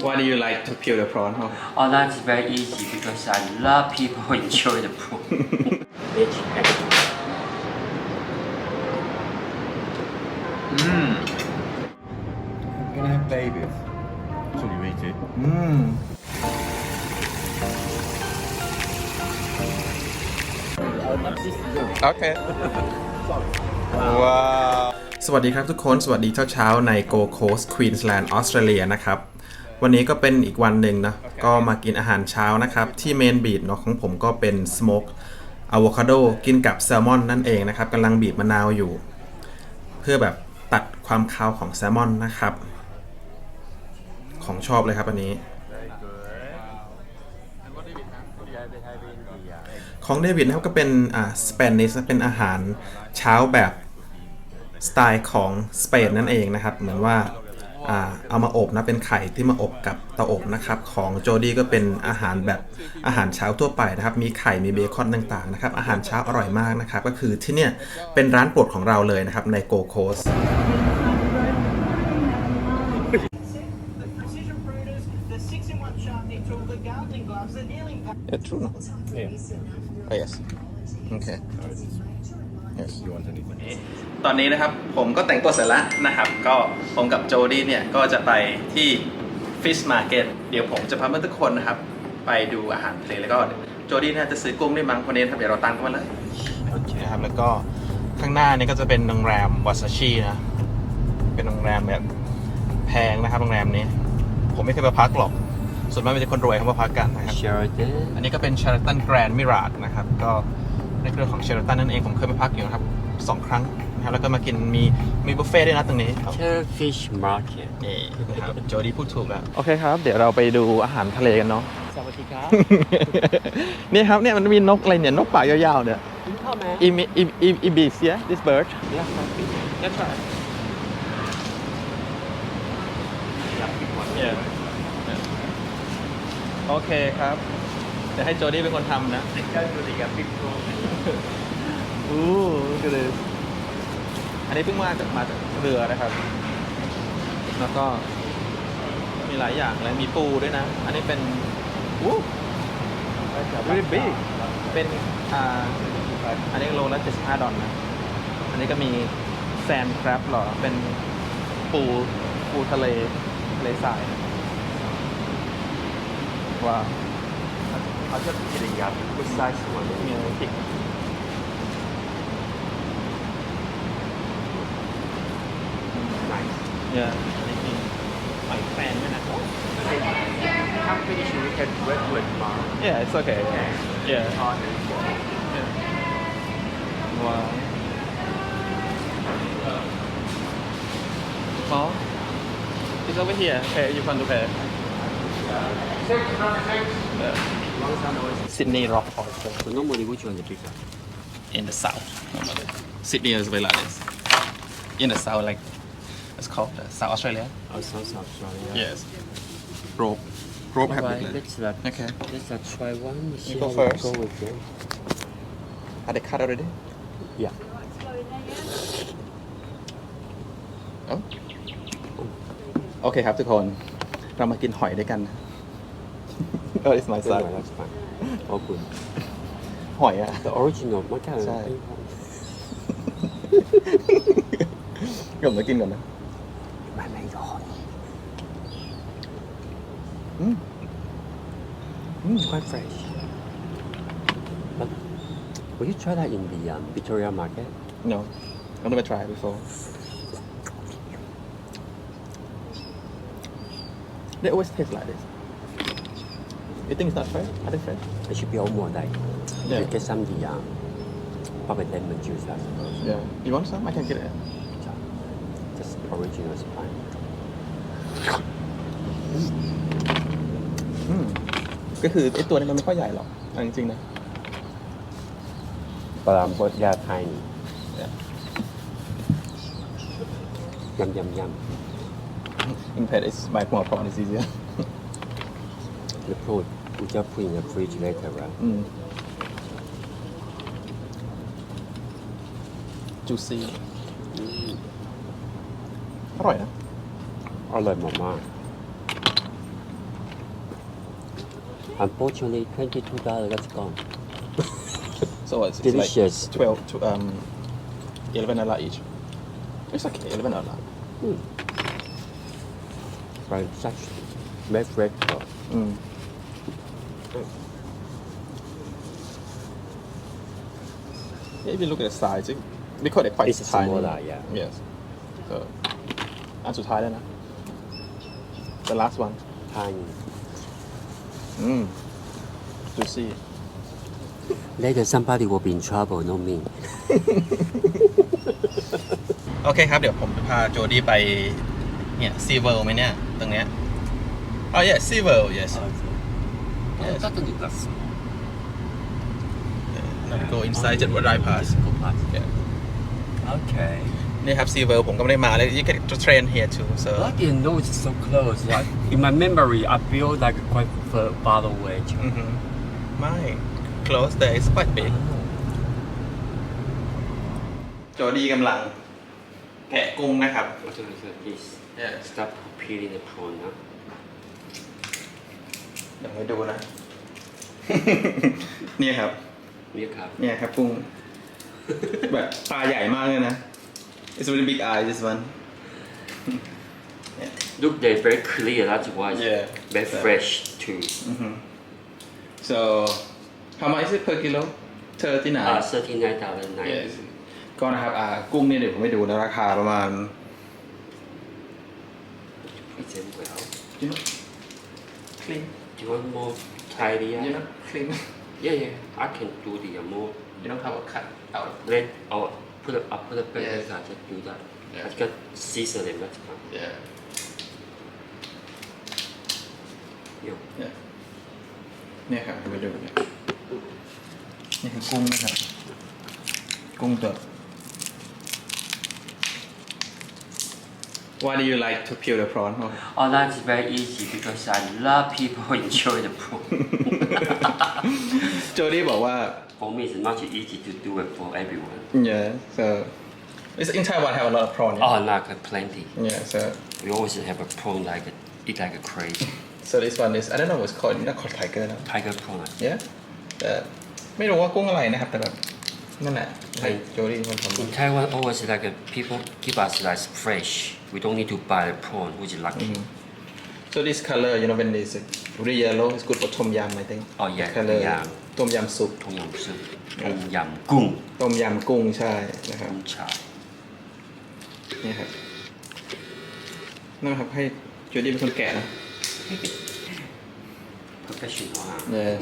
Why do you like to peel the prawn? Oh, Oh, that's very easy because I love people enjoy the pool. Veg egg. Mmm. I'm gonna have babies. So you eat it. Mmm. Okay. ว้าว สวัสดีครับทุกคน สวัสดีเช้าเช้าๆใน Go Coast Queensland ออสเตรเลียนะครับ วันนี้ก็เป็นอีกวันหนึ่งนะ ก็มากินอาหารเช้านะครับ ที่เมนบีดเนาะของผมก็เป็นสโมกอะโวคาโดกินกับแซลมอนนั่นเองนะครับกำลังบีบมะนาวอยู่ เพื่อแบบตัดความคาวของแซลมอนนะครับ ของชอบเลยครับอันนี้ ของเดวิดนะครับก็เป็นอ่าสเปนิสเป็นอาหารเช้าแบบสไตล์ของสเปนนั่นเองนะครับ เหมือนว่าอ่า เอามาอบนะเป็นไข่ที่มาอบกับเตาอบนะครับของโจดี้ก็เป็นอาหารแบบอาหารเช้าทั่วไปนะครับมีไข่มีเบคอนต่างๆนะครับอาหารเช้าอร่อยมากนะครับก็คือที่เนี่ยเป็นร้านโปรดของเราเลยนะครับในโกโคส The precision pruners, the six-in-one sharpening tool, the gardening gloves, the kneeling pad. Yeah, true. Yeah. Oh, yes. Okay. Yes. You want anything? ตอนนี้นะครับผมก็แต่งตัวเสร็จแล้วนะครับ ก็ผมกับโจดี้เนี่ยก็จะไปที่ Fish Market เดี๋ยวผมจะพาเพื่อนทุกคนนะครับ ไปดูอาหารทะเลแล้วก็โจดี้น่าจะซื้อกุ้งได้วยมั้งวันนี้นะครับเดี๋ยวเราตามเข้ามาเลยโอเคครับแล้วก็ข้างหน้านี่ก็จะเป็นโรงแรมวาซาชินะ เป็นโรงแรมแบบแพงนะครับโรงแรมนี้ ผมไม่เคยมาพักหรอกส่วนมากเป็นคนรวยเขามาพักกันนะครับ Sheraton. อันนี้ก็เป็น Sheraton Grand Mirage นะครับ ก็ ในเครือของ Sheraton นั่นเองผมเคยมาพักอยู่นะครับสองครั้งนะครับแล้วก็มากินมีมีบุฟเฟ่ต์ด้วยนะตรงนี้ Fish market. นี่นะครับโจดี้พูดถูกแล้ว โอเคครับ เดี๋ยวเราไปดูอาหารทะเลกันเนาะ สวัสดีครับ นี่ครับเนี่ยมันมีนกอะไรเนี่ยนกปากยาวๆเนี่ย กินข้าวไหมอีมิอีอีอีบีเซีย this bird Yes, happy. That's right. Yeah. โอเคครับ เดี๋ยวให้โจดี้เป็นคนทำนะ อู้ก็เลยอันนี้เพิ่งมาจากมาจากเรือนะครับ แล้วก็มีหลายอย่างเลยมีปูด้วยนะ อันนี้เป็นอู้ very big เป็นอ่าอันนี้โลละ75ดอลลาร์นะ อันนี้ก็มีแซนคราฟเหรอ เป็นปูปูทะเลทะเลทราย ว้าว เขาจะกินยาพุทไซส์วันนี้มีอะไรพริก nice เนี่ยอันนี้มีหอยแครงด้ Yeah. I'm pretty can. Yeah, it's okay. Yeah. Wow. Mall? It's over here. Hey, you want to pay? Six, six. Yeah. Sydney Rock Oyster. So normally which one the bigger? In the south, normally. Sydney is very like this. In the south, like it's called uh, South Australia. Oh, South Australia. Yes. Rope. Rope have Alright, big let's uh, Okay. let's uh, try one. See go how first. Go with them. Are they cut already? Yeah. Oh. โอเคครับทุกคน เรามากินหอยด้วยกันเออ it's my That's son fine. That's fine. All good. หอยอะ The original. What kind of? ใช่เดี๋ยวมากินก่อนนะ Mm, quite fresh. But will you try that in the um, Victoria Market? no I've never tried before they always taste like this you think it's not fresh are they fresh It should be almost like Yeah. you get some the um, probably lemon juice, I suppose. yeah you want some I can get it Just original is fine. อืม ก็คือไอตัวนี้มันไม่ค่อยใหญ่หรอกเอาจริงๆนะ But um, but they are tiny. Yeah. Yum yum yum. in pet it's my more problem is easier The fruit we just put in the fridge later, right? อืม juicy อร่อยนะ อร่อยมาก Unfortunately, twenty-two dollars. That's gone. so it's Delicious. like 12 to um 11 dollar each it's okay 11 dollar Right, such very fresh. though. อืม Yeah, if you look at the size, it, because they're quite It's tiny. smaller, yeah. Yes. So, อันสุดท้ายแล้วนะ the last one Tiny. อืม juicy Later, somebody will be in trouble, not me. โอเคครับ เดี๋ยวผมจะพาโจดี้ไปเนี่ยซีเวิลไหมเนี่ย ตรงเนี้ยอ๋อ yes ซีเวิล yes Yes. Now go inside จะ what I pass Yeah. Okay. นี่ครับซีเวิลผมก็ไม่ได้มาเลย you get to train here too so I didn't know it's so close. Like, in my memory, I feel like quite far, far away. อือฮึไม่ close there is quite big โจดี้กำลังแกะกุ้งนะครับ Please Yes stop peeling the prawn. Huh? เดี๋ยวให้ดูนะ เนี่ยครับ Yeah, cup. เนี่ยครับกุ้ง แบบปลาใหญ่มากเลยนะ it's really big eye this one Look, they're very clear. That's why. it's Yeah. Very Yeah. fresh too. so how much is it per kilo 39 Uh, thirty-nine dollars ninety. yes ก็นะครับอ่ากุ้งเนี่ยเดี๋ยวผมให้ดูนะราคาประมาณ It's in well. you know clean Do you want more tidy? you know clean Yeah, yeah. I can do the uh, more you don't have a cut out red. Oh, put it. I put it back. Yes. I just do that. Yeah. I just season it. That's fine. yeah Yeah. yeah เนี่ยครับไปดูเนี่ยนี่คือกุ้งนะครับ กุ้งตัว Why do you like to peel the prawn? Oh, Oh, that's very easy because I love people enjoy the prawn. โจดี้บอกว่า for me, it's much easy to do it for everyone. yeah so it's in Taiwan have a lot of prawn yeah, Oh, like uh, plenty. yeah so We always have a prawn like a, eat like a crazy. so this one is I don't know what's called not called tiger นะ Tiger prawn. yeah แต่ไม่รู้ว่ากุ้งอะไรนะครับ แต่แบบนั่นแหละให้โจดี้คนท In Taiwan, always like uh, people give us like fresh. We don't need to buy the prawn, which is lucky. ำ so this color you know when it's really yellow it's good for tom yum I think Oh, yeah, The color tom yum. ต้มยำซุป Tom yum soup, tom yum gung, ต้มยำกุ้งใช่นะครับ gung cha. นี่ครับนั่นครับให้โจดี้เป็นคนแกะนะ Professional, huh? yes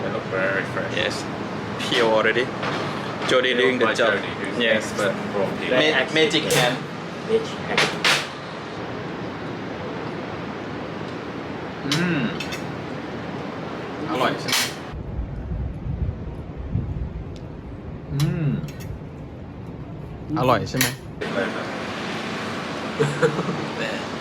They look very fresh. yes pure already Jody doing the By job Jody, who's yes expert prawn peeling. Ma- magic hand Magic hand. อืมอร่อยใช่ไหมอืม อร่อยใช่ไหม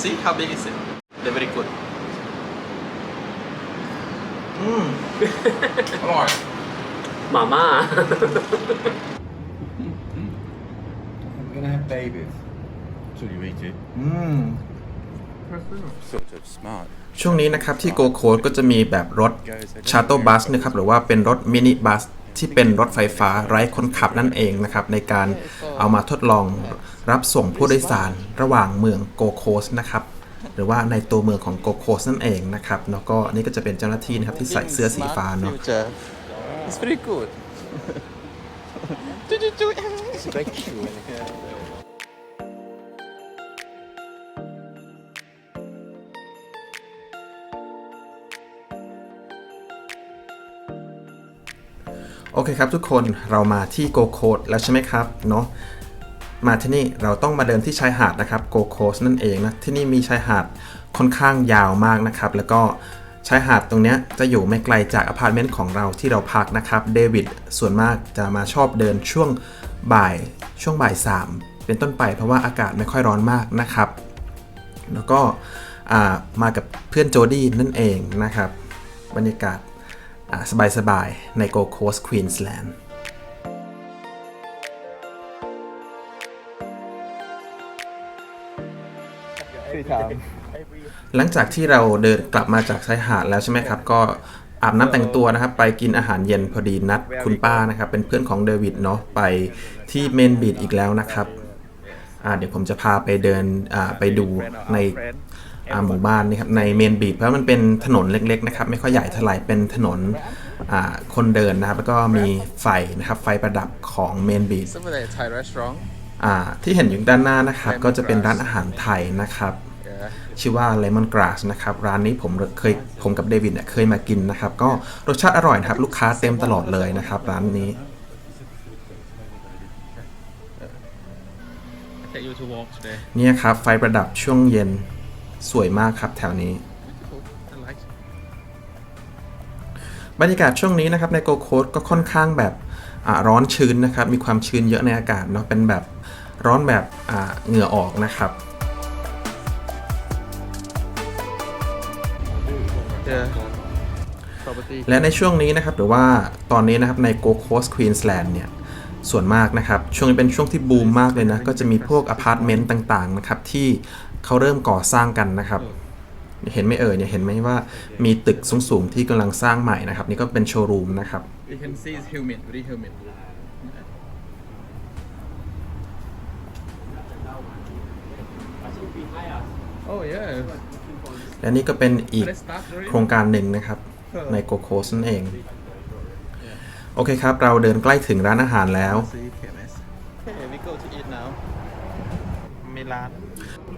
See how big is it? They're very good. อืม อร่อย Mama. I'm gonna have babies. Until you eat it. อืม Sort of smart. ช่วงนี้นะครับที่โกโคดก็จะมีแบบรถชาร์ l บัสนะครับหรือว่าเป็นรถมินิบัส ที่เป็นรถไฟฟ้าไร้คนขับนั่นเองนะครับ ในการเอามาทดลองรับส่งผู้โดยสารระหว่างเมืองโกโคสนะครับหรือว่าในตัวเมืองของโกโคสนั่นเองนะครับแล้วก็นี่ก็จะเป็นเจ้าหน้าที่นะครับที่ใส่เสื้อสีฟ้าเนาะ It's very good โอเคครับทุกคนเรามาที่โกโคดแล้วใช่ไหมครับเนาะมาที่นี่เราต้องมาเดินที่ชายหาดนะครับโกโคสนั่นเองนะที่นี่มีชายหาดค่อนข้างยาวมากนะครับ แล้วก็ชายหาดตรงนี้จะอยู่ไม่ไกลจากอพาร์ตเมนต์ของเราที่เราพักนะครับเดวิดส่วนมากจะมาชอบเดินช่วงบ่ายช่วงบ่ายสามเป็นต้นไปเพราะว่าอากาศไม่ค่อยร้อนมากนะครับ แล้วก็มากับเพื่อนโจดี้นั่นเองนะครับ บรรยากาศ สบายๆ ในโกโคสควีนส์แลนด์หลังจากที่เราเดินกลับมาจากชายหาดแล้วใช่ไหมครับ ก็อาบน้ำแต่งตัวนะครับ ไปกินอาหารเย็นพอดีนัดคุณป้านะครับ เป็นเพื่อนของเดวิดเนาะไปที่เมนบีดอีกแล้วนะครับเดี๋ยวผมจะพาไปเดินไปดูใน หมู่บ้านนี่ครับในเมนบีดเพราะมันเป็นถนนเล็กๆนะครับไม่ค่อยใหญ่เท่าไหร่เป็นถนนอ่าคนเดินนะครับแล้วก็มีไฟนะครับไฟประดับของเมนบีด Some of the Thai restaurant. อ่าที่เห็นอยู่ด้านหน้านะครับก็จะเป็นร้านอาหารไทยนะครับ Yeah. ชื่อว่า Lemon Grass นะครับ ร้านนี้ผมเคยผมกับเดวิดเนี่ยเคยมากินนะครับ ก็รสชาติอร่อยนะครับ ลูกค้าเต็มตลอดเลยนะครับ ร้านนี้ I take you to walk today. เนี่ยครับ ไฟประดับช่วงเย็น สวยมากครับแถวนี้ Cool. I like it. บรรยากาศช่วงนี้นะครับในโกโคสก็ค่อนข้างแบบอ่าร้อนชื้นนะครับ มีความชื้นเยอะในอากาศเนาะเป็นแบบร้อนแบบอ่าเหงื่อออกนะครับ Yeah. Property. และในช่วงนี้นะครับหรือว่าตอนนี้นะครับใน Go Coast Queensland เนี่ยส่วนมากนะครับ ช่วงนี้เป็นช่วงที่บูมมากเลยนะ ก็จะมีพวกอพาร์ตเมนต์ต่างๆนะครับที่ เขาเริ่มก่อสร้างกันนะครับ เห็นไหม่เอ่ยเนี่ยเห็นไหมว่ามีตึกสูงๆที่กำลังสร้างใหม่นะครับ นี่ก็เป็นโชว์รูมนะครับ You can see it's humid, very humid. Oh yeah. และนี่ก็เป็นอีก Let's start โครงการหนึ่งนะครับ ใน Go Coast นั่นเอง โอเคครับ เราเดินใกล้ถึงร้านอาหารแล้ว See KMS. Okay, we go to eat now. Milan.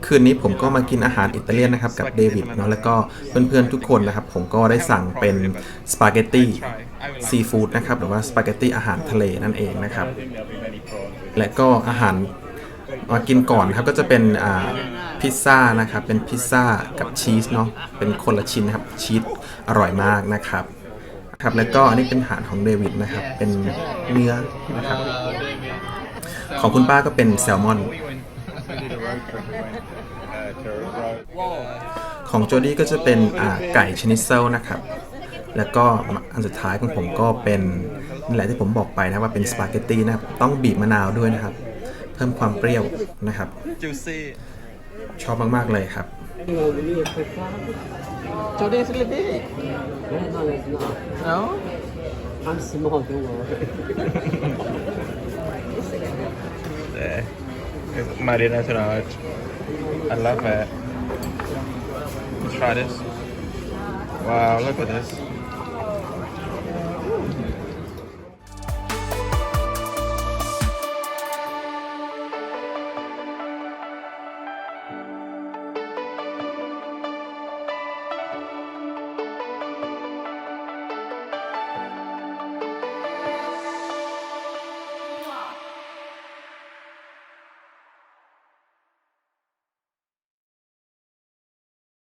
คืนนี้ผมก็มากินอาหารอิตาเลียนนะครับกับเดวิดเนาะแล้วก็เพื่อนๆทุกคนนะครับ ผมก็ได้สั่งเป็นสปาเกตตี้ซีฟู้ดนะครับหรือว่าสปาเกตตี้อาหารทะเลนั่นเองนะครับ และก็อาหารมากินก่อนครับก็จะเป็นอ่าพิซซ่านะครับ เป็นพิซซ่ากับชีสเนาะเป็นคนละชิ้นนะครับชีสอร่อยมากนะครับครับแล้วก็อันนี้เป็นอาหารของเดวิดนะครับ เป็นเนื้อนะครับ ของคุณป้าก็เป็นแซลมอน ของโจดี้ก็จะเป็นอ่าไก่ชนิดเซลนะครับ แล้วก็อันสุดท้ายของผมก็เป็นนี่แหละที่ผมบอกไปนะว่าเป็นสปาเกตตี้นะครับ ต้องบีบมะนาวด้วยนะครับ เพิ่มความเปรี้ยวนะครับ Juicy. ชอบมาก ๆ เลยครับ Today is really big. No, it's not. No? I'm small, don't worry. It's Marina tonight. I love it. Let's try this. Wow, look at this.